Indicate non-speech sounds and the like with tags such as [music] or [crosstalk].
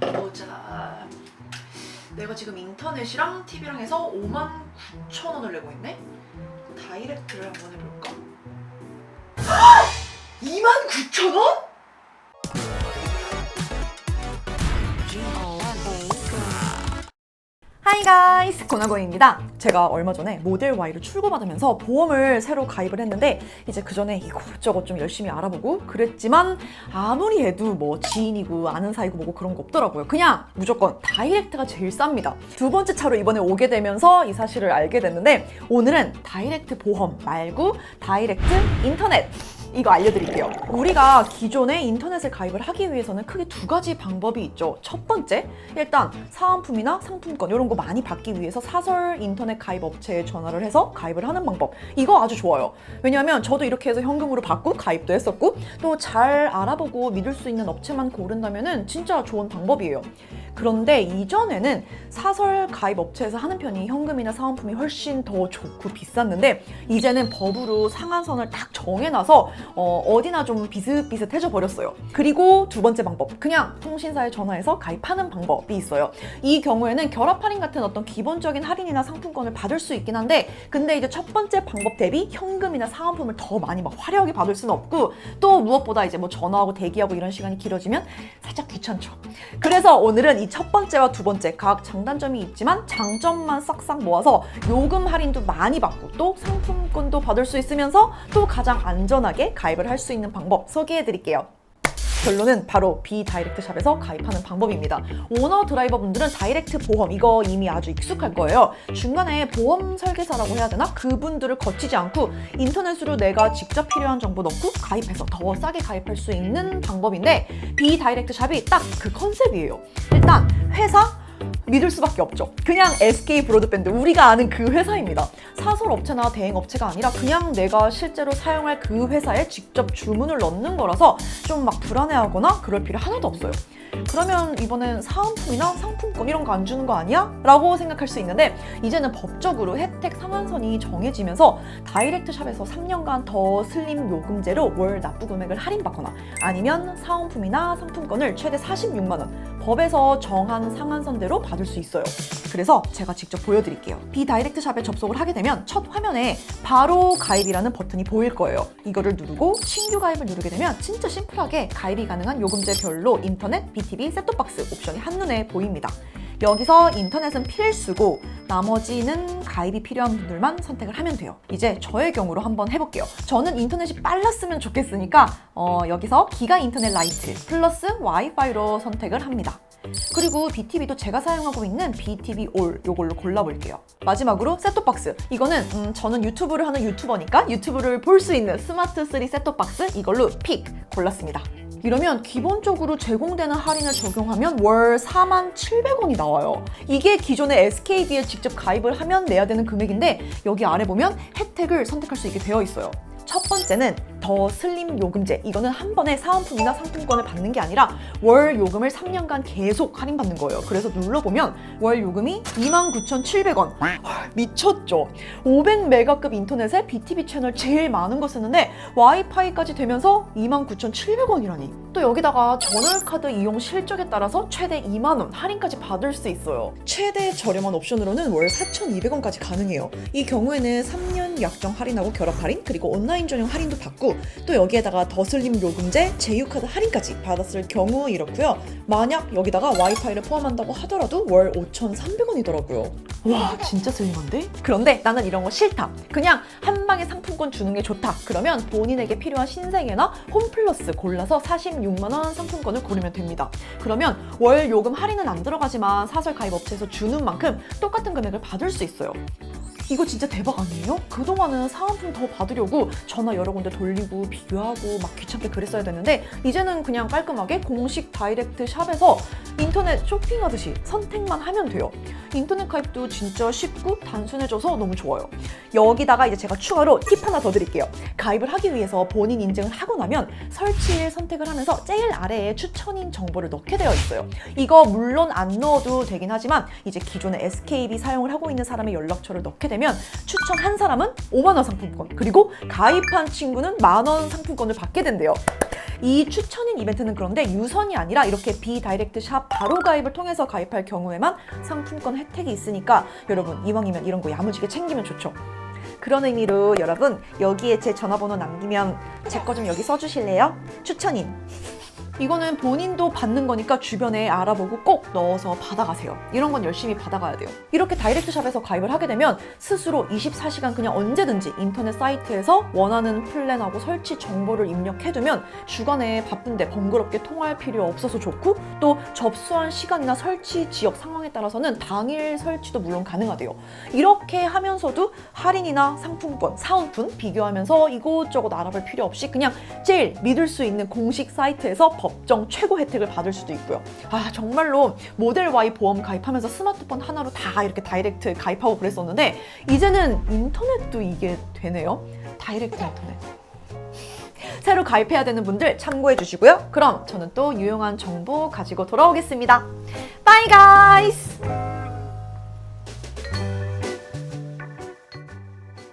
보자. 내가 지금 인터넷이랑 TV랑 해서 5만 9천 원을 내고 있네? 다이렉트를 한번 해볼까? [gasps] 2만 9천 원? 하이 가이스 고나고입니다. 제가 얼마 전에 모델 Y를 출고받으면서 보험을 새로 가입을 했는데 이제 그 전에 이것저것 좀 열심히 알아보고 그랬지만 아무리 해도 뭐 지인이고 아는 사이고 뭐고 그런 거 없더라고요. 그냥 무조건 다이렉트가 제일 쌉니다. 두 번째 차로 이번에 오게 되면서 이 사실을 알게 됐는데 오늘은 다이렉트 보험 말고 다이렉트 인터넷 이거 알려드릴게요. 우리가 기존에 인터넷을 가입을 하기 위해서는 크게 두 가지 방법이 있죠. 첫 번째, 일단 사은품이나 상품권 이런 거 많이 받기 위해서 사설 인터넷 가입 업체에 전화를 해서 가입을 하는 방법. 이거 아주 좋아요. 왜냐하면 저도 이렇게 해서 현금으로 받고 가입도 했었고 또 잘 알아보고 믿을 수 있는 업체만 고른다면은 진짜 좋은 방법이에요. 그런데 이전에는 사설 가입 업체에서 하는 편이 현금이나 사은품이 훨씬 더 좋고 비쌌는데 이제는 법으로 상한선을 딱 정해놔서 어, 디나좀 비슷비슷해져 버렸어요. 그리고 두 번째 방법, 그냥 통신사에 전화해서 가입하는 방법이 있어요. 이 경우에는 결합 할인 같은 어떤 기본적인 할인이나 상품권을 받을 수 있긴 한데, 근데 이제 첫 번째 방법 대비 현금이나 사은품을 더 많이 막 화려하게 받을 수는 없고, 또 무엇보다 이제 뭐 전화하고 대기하고 이런 시간이 길어지면 살짝 귀찮죠. 그래서 오늘은 이 첫 번째와 두 번째 각 장단점이 있지만 장점만 싹싹 모아서 요금 할인도 많이 받고 또 상품권도 받을 수 있으면서 또 가장 안전하게 가입을 할 수 있는 방법 소개해 드릴게요. 결론은 바로 비다이렉트 샵에서 가입하는 방법입니다. 오너 드라이버 분들은 다이렉트 보험 이거 이미 아주 익숙할 거예요. 중간에 보험 설계사라고 해야 되나? 그분들을 거치지 않고 인터넷으로 내가 직접 필요한 정보 넣고 가입해서 더 싸게 가입할 수 있는 방법인데 비다이렉트 샵이 딱 그 컨셉이에요. 일단 회사 믿을 수밖에 없죠. 그냥 SK 브로드밴드 우리가 아는 그 회사입니다. 사설 업체나 대행 업체가 아니라 그냥 내가 실제로 사용할 그 회사에 직접 주문을 넣는 거라서 좀 막 불안해하거나 그럴 필요 하나도 없어요. 그러면 이번엔 사은품이나 상품권 이런 거 안 주는 거 아니야? 라고 생각할 수 있는데 이제는 법적으로 혜택 상한선이 정해지면서 다이렉트 샵에서 3년간 더 슬림 요금제로 월 납부 금액을 할인받거나 아니면 사은품이나 상품권을 최대 46만 원 법에서 정한 상한선대로 받을 수 있어요. 그래서 제가 직접 보여드릴게요. 비다이렉트 샵에 접속을 하게 되면 첫 화면에 바로 가입이라는 버튼이 보일 거예요. 이거를 누르고 신규 가입을 누르게 되면 진짜 심플하게 가입이 가능한 요금제별로 인터넷, BTV, 셋톱박스 옵션이 한눈에 보입니다. 여기서 인터넷은 필수고 나머지는 가입이 필요한 분들만 선택을 하면 돼요. 이제 저의 경우로 한번 해볼게요. 저는 인터넷이 빨랐으면 좋겠으니까 어, 여기서 기가 인터넷 라이트 플러스 와이파이로 선택을 합니다. 그리고 BTV도 제가 사용하고 있는 BTV 올 요걸로 골라볼게요. 마지막으로 셋톱박스. 이거는 음, 저는 유튜브를 하는 유튜버니까 유튜브를 볼 수 있는 스마트 3 셋톱박스 이걸로 픽 골랐습니다. 이러면 기본적으로 제공되는 할인을 적용하면 월 4만 700원이 나와요. 이게 기존의 SKD에 직접 가입을 하면 내야 되는 금액인데 여기 아래 보면 혜택을 선택할 수 있게 되어 있어요. 첫 번째는 더 슬림 요금제. 이거는 한 번에 사은품이나 상품권을 받는 게 아니라 월 요금을 3년간 계속 할인받는 거예요. 그래서 눌러보면 월 요금이 29,700원. 미쳤죠? 500메가급 인터넷에 BTV 채널 제일 많은 거 쓰는데 와이파이까지 되면서 29,700원이라니. 또 여기다가 전월카드 이용 실적에 따라서 최대 2만원 할인까지 받을 수 있어요. 최대 저렴한 옵션으로는 월 4,200원까지 가능해요. 이 경우에는 3년 약정 할인하고 결합 할인, 그리고 온라인 전용 할인도 받고 또 여기에다가 더슬림 요금제, 제휴카드 할인까지 받았을 경우 이렇고요. 만약 여기다가 와이파이를 포함한다고 하더라도 월 5,300원이더라고요. 와 진짜 슬림한데? 그런데 나는 이런 거 싫다. 그냥 한 방에 상품권 주는 게 좋다. 그러면 본인에게 필요한 신세계나 홈플러스 골라서 46만 원 상품권을 고르면 됩니다. 그러면 월 요금 할인은 안 들어가지만 사설 가입 업체에서 주는 만큼 똑같은 금액을 받을 수 있어요. 이거 진짜 대박 아니에요? 그동안은 사은품 더 받으려고 전화 여러 군데 돌리고 비교하고 막 귀찮게 그랬어야 됐는데 이제는 그냥 깔끔하게 공식 다이렉트 샵에서 인터넷 쇼핑하듯이 선택만 하면 돼요. 인터넷 가입도 진짜 쉽고 단순해져서 너무 좋아요. 여기다가 이제 제가 추가로 팁 하나 더 드릴게요. 가입을 하기 위해서 본인 인증을 하고 나면 설치일 선택을 하면서 제일 아래에 추천인 정보를 넣게 되어 있어요. 이거 물론 안 넣어도 되긴 하지만 이제 기존에 SKB 사용을 하고 있는 사람의 연락처를 넣게 되면 추천 한 사람은 5만 원 상품권 그리고 가입한 친구는 만 원 상품권을 받게 된대요. 이 추천인 이벤트는 그런데 유선이 아니라 이렇게 비다이렉트 샵 바로 가입을 통해서 가입할 경우에만 상품권 혜택이 있으니까 여러분 이왕이면 이런 거 야무지게 챙기면 좋죠. 그런 의미로 여러분 여기에 제 전화번호 남기면 제 거 좀 여기 써주실래요? 추천인. 이거는 본인도 받는 거니까 주변에 알아보고 꼭 넣어서 받아가세요. 이런 건 열심히 받아가야 돼요. 이렇게 다이렉트 샵에서 가입을 하게 되면 스스로 24시간 그냥 언제든지 인터넷 사이트에서 원하는 플랜하고 설치 정보를 입력해두면 주간에 바쁜데 번거롭게 통화할 필요 없어서 좋고 또 접수한 시간이나 설치 지역 상황에 따라서는 당일 설치도 물론 가능하대요. 이렇게 하면서도 할인이나 상품권, 사은품 비교하면서 이곳저곳 알아볼 필요 없이 그냥 제일 믿을 수 있는 공식 사이트에서 법정 최고 혜택을 받을 수도 있고요. 아 정말로 모델 Y 보험 가입하면서 스마트폰 하나로 다 이렇게 다이렉트 가입하고 그랬었는데 이제는 인터넷도 이게 되네요. 다이렉트 인터넷. 새로 가입해야 되는 분들 참고해 주시고요. 그럼 저는 또 유용한 정보 가지고 돌아오겠습니다. 바이 가이스!